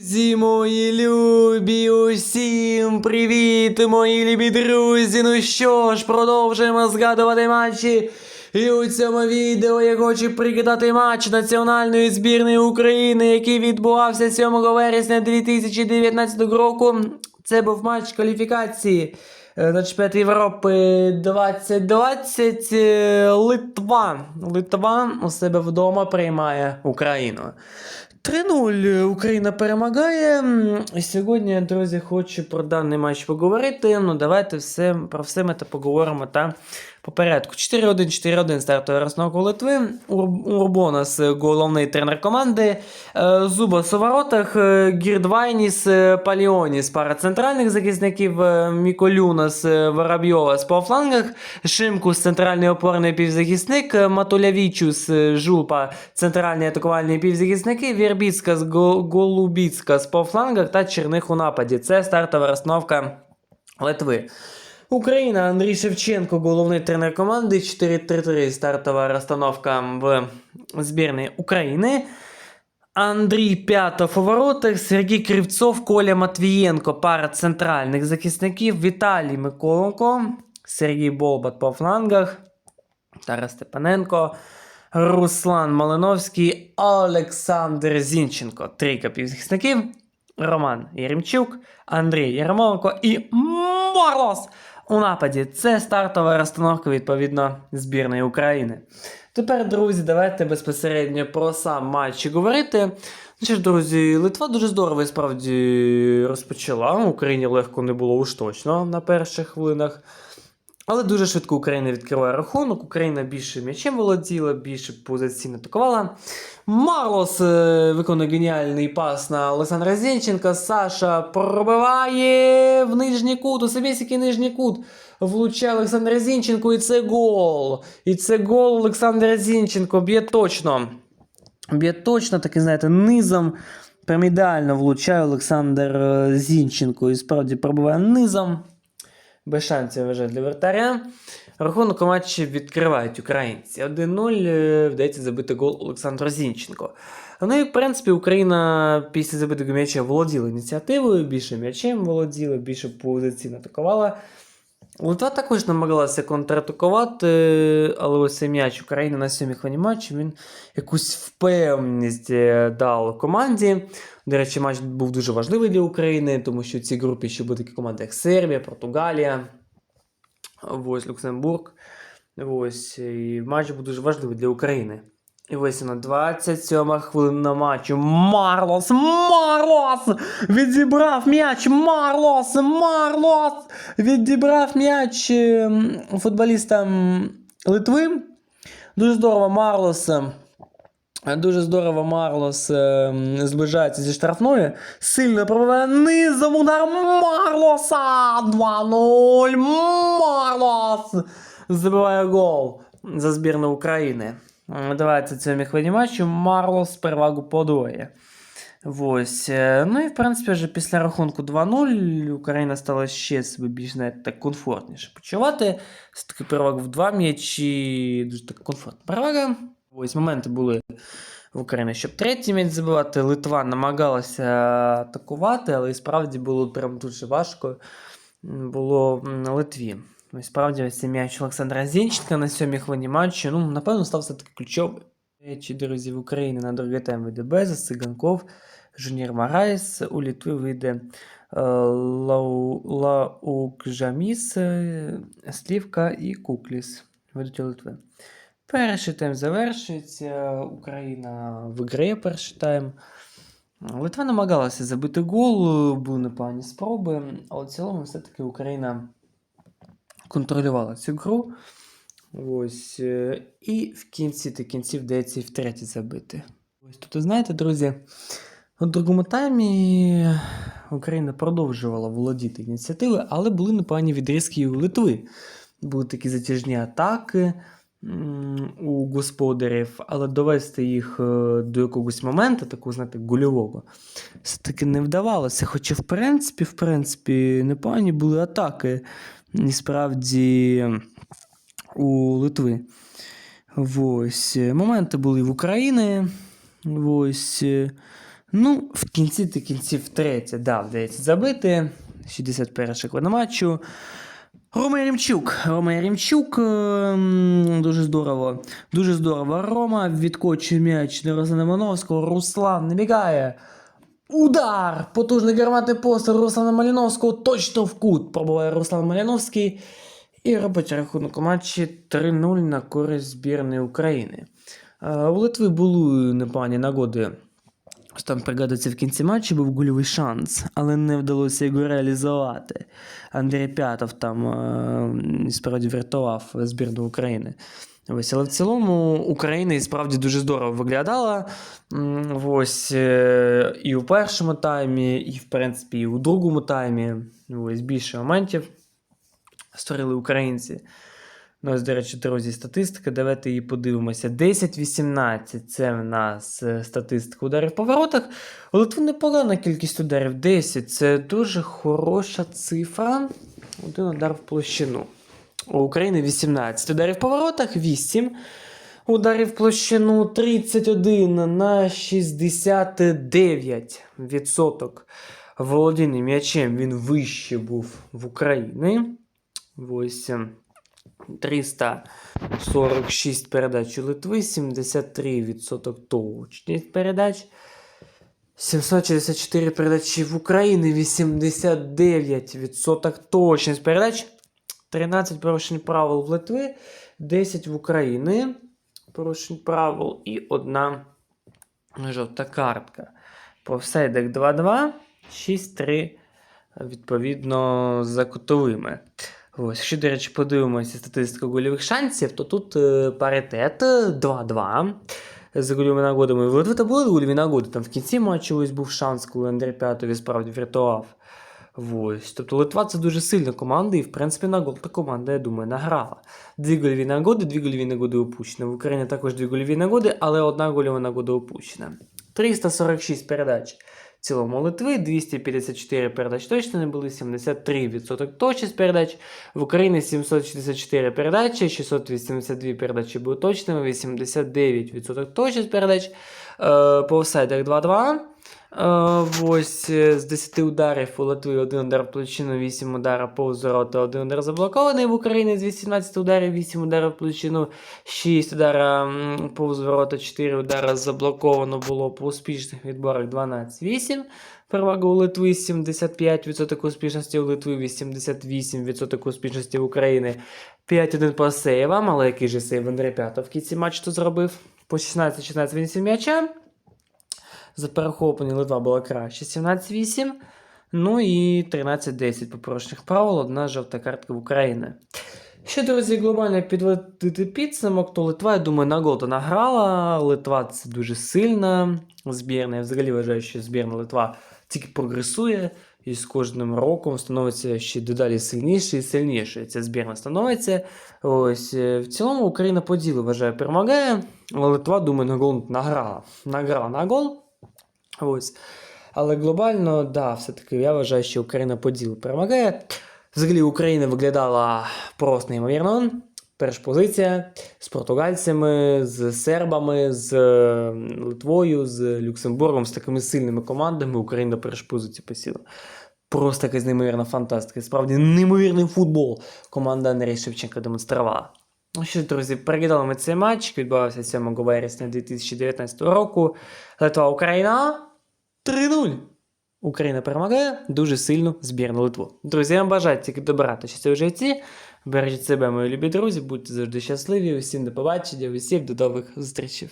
Друзі мої любі, усім привіт, мої любі друзі. Ну що ж, продовжуємо згадувати матчі. І у цьому відео я хочу пригадати матч національної збірної України, який відбувався 7 вересня 2019 року. Це був матч кваліфікації е, на чемпіонат Європи 2020. Е, Литва. Литва у себе вдома приймає Україну. 3-0 Україна перемагає. Сьогодні, друзі, хочу про даний матч поговорити. Ну, давайте все, про все ми та поговоримо та по порядку. 4-1, 4-1 стартовий розновок у Литви. Урбонас, е, головний тренер команди. Е, Зубас у воротах, е, Гірдвайніс, Паліоніс, пара центральних захисників, Міколюнас, Воробйовас по флангах, Шимкус, центральний опорний півзахисник, Матулявічус, е, Жулпа, центральні атакувальні півзахисники, Вірбіцкас, Го- Голубіцкас по флангах та Черних у нападі. Це стартова розстановка Литви. Україна, Андрій Шевченко, головний тренер команди. 4-3-3 стартова розстановка в збірні України. Андрій П'ятов у воротах, Сергій Кривцов, Коля Матвієнко, пара центральних захисників, Віталій Миколенко, Сергій Болбат по флангах, Тарас Степаненко, Руслан Малиновський, Олександр Зінченко. Трійка півзахисників. Роман Єремчук, Андрій Єрмоленко і Марлос у нападі. Це стартова розстановка відповідно збірної України. Тепер, друзі, давайте безпосередньо про сам матч говорити. Ну що ж, друзі, Литва дуже здорово і справді розпочала. Україні легко не було уж точно на перших хвилинах. Але дуже швидко Україна відкриває рахунок. Україна більше м'ячем володіла, більше позиційно атакувала. Марлос е, виконує геніальний пас на Олександра Зінченка. Саша пробиває в нижній кут, у самісінький нижній кут. Влучає Олександр Зінченко, і це гол. І це гол Олександра Зінченко. Б'є точно. Б'є точно, таки, знаєте, низом. Прям ідеально влучає Олександр е, Зінченко. І справді пробиває низом. Без шансів вже для вратаря. Рахунок у матчі відкривають українці. 1-0 е, вдається забити гол Олександру Зінченко. Ну і в принципі Україна після забитого м'яча володіла ініціативою, більше м'ячем володіла, більше позиційно атакувала. Литва також намагалася контратакувати, але ось м'яч України на сьомій хвилині матчу він якусь впевненість е, дав команді. До речі, матч був дуже важливий для України, тому що в цій групі ще були такі команди, як Сербія, Португалія, ось Люксембург. Ось, і матч був дуже важливий для України. І ось на 27 хвилина матчу. Марлос! Марлос! Відібрав м'яч! Марлос! Марлос! Відібрав м'яч ем, футболістам Литви. Дуже здорово Марлос. ем, Дуже здорово Марлос ем, зближається зі штрафної. Сильно пробиває низом удар Марлоса! 2-0! Марлос! Забиває гол за збірну України. М, 27 хвилині матчу Марлос перевагу подвоє. Ось. е, Ну і в принципі, вже після рахунку 2-0 Україна стала ще себе більш знаєте, так комфортніше почувати. З таки переваг в два м'ячі, дуже така комфортна перевага. Ось моменти були в Україні, щоб третій м'яч забивати. Литва намагалася атакувати, але і справді було прям дуже важко було на Литві. Ну, справді ось м'яч Олександра Зінченка на сьомій хвилині матчу, ну, напевно, став все-таки ключовий. Речі, друзі, в Україні на другий тайм вийде Безос, Циганков, Жунір Мараєс, у Літви вийде е, Лау, Лаукжаміс, е, Слівка і Кукліс. Ведуть у Литви. Перший тайм завершується. Україна виграє перший тайм. Литва намагалася забити гол, були непогані спроби, але в цілому все-таки Україна контролювала цю гру. Ось. е, І в кінці та кінців вдається і втретє забити. Ось тут, знаєте, друзі, у другому таймі Україна продовжувала володіти ініціативою, але були непогані відрізки і у Литви. Були такі затяжні атаки у господарів, але довести їх е, до якогось моменту, такого, знаєте, гольового, все-таки не вдавалося. Хоча, в принципі, в принципі, непогані були атаки. І справді у Литви. Ось. Моменти були в Україні. Ось. Ну, в кінці та кінці втретє, да, вдається забити. 61 хвилина матчу. Рома Єремчук. Рома Єремчук. ем, Дуже здорово. Дуже здорово. Рома відкочує м'яч на Руслана Мановського. Руслан набігає. Удар! Потужний гарматний постріл Руслана Маліновського точно в кут. Пробуває Руслан Маліновський. І робить рахунок у матчі 3-0 на користь збірної України. Е, У Литви були непогані нагоди. Ось Там пригадується в кінці матчу був гольовий шанс, але не вдалося його реалізувати. Андрій П'ятов там е, справді врятував збірну України. Ось, але в цілому Україна і справді дуже здорово виглядала. Ось е, і у першому таймі, і в принципі і у другому таймі. Ось більше моментів створили українці. Ну, ось, до речі, друзі, статистика. Давайте її подивимося. 10-18 це в нас е, статистика ударів по воротах. У Литви непогана кількість ударів. 10 це дуже хороша цифра. Один удар в площину. У України 18 ударів по воротах, 8 ударів площину, 31 на 69% володіння м'ячем він вище був в Україні. Ось. е, 346 передач у Литви, 73% точність передач. 764 передачі в Україні, 89% точність передач. 13 порушень правил в Литви, 10 в Україні порушень правил і одна жовта картка. По офсайдах 2-2, 6-3, відповідно, за кутовими. Ось, якщо, до речі, подивимося статистику гольових шансів, то тут е, паритет е, 2-2 з гольовими нагодами. В Литви та були гольові нагоди. Там в кінці матчу ось був шанс, коли Андрій П'ятові справді врятував. Ось. Тобто Литва це дуже сильна команда, і в принципі на гол та команда, я думаю, награла. Дві гольові нагоди, дві гольові нагоди опущені. В Україні також дві гольові нагоди, але одна гольова нагода опущена. 346 передач. В цілому Литви 254 передач точно не були, 73% точність передач. В Україні 764 передачі, 682 передачі були точними, 89% точність передач. Е, по офсайдах 2-2. Е, ось е, з 10 ударів у Литви 1 удар в площину, 8 ударів повз ворота, 1 удар заблокований. В Україні з 18 ударів, 8 ударів в площину, 6 ударів повз ворота, 4 удари заблоковано було по успішних відборах 12-8. Перевага у Литви 75% успішності у Литви, 88% успішності в Україні. 5-1 по сейвам, але який же сейв Андрій П'ятов в кінці матчу зробив? По 16-16 винесів м'яча. За перехоплення Литва була краще 17-8. Ну і 13-10 по порушних правил, одна жовта картка в Україні. Ще, друзі, глобально підводити підсумок, то Литва, я думаю, на гол то награла. Литва це дуже сильна збірна. Я взагалі вважаю, що збірна Литва тільки прогресує і з кожним роком становиться ще дедалі сильніше і сильніше. Ця збірна становиться. Ось е, в цілому Україна по ділу вважаю перемагає. Литва, думаю, на гол награла. Награла на гол. Ось. Але глобально, да, все-таки я вважаю, що Україна по ділу перемагає. Взагалі Україна виглядала просто неймовірно. Перша позиція з португальцями, з сербами, з е, Литвою, з Люксембургом, з такими сильними командами Україна першу позицію посіла. Просто якась неймовірна фантастика. Справді неймовірний футбол команда Андрія Шевченка демонструвала. Ну що, друзі, переглядали ми цей матч, відбувався 7 вересня 2019 року. Литва Україна 3-0. Україна перемагає дуже сильно збірну Литву. Друзі, я вам бажаю тільки добра та щастя в житті. Бережіть себе, мої любі друзі, будьте завжди щасливі. Усім до побачення, усім до нових зустрічей.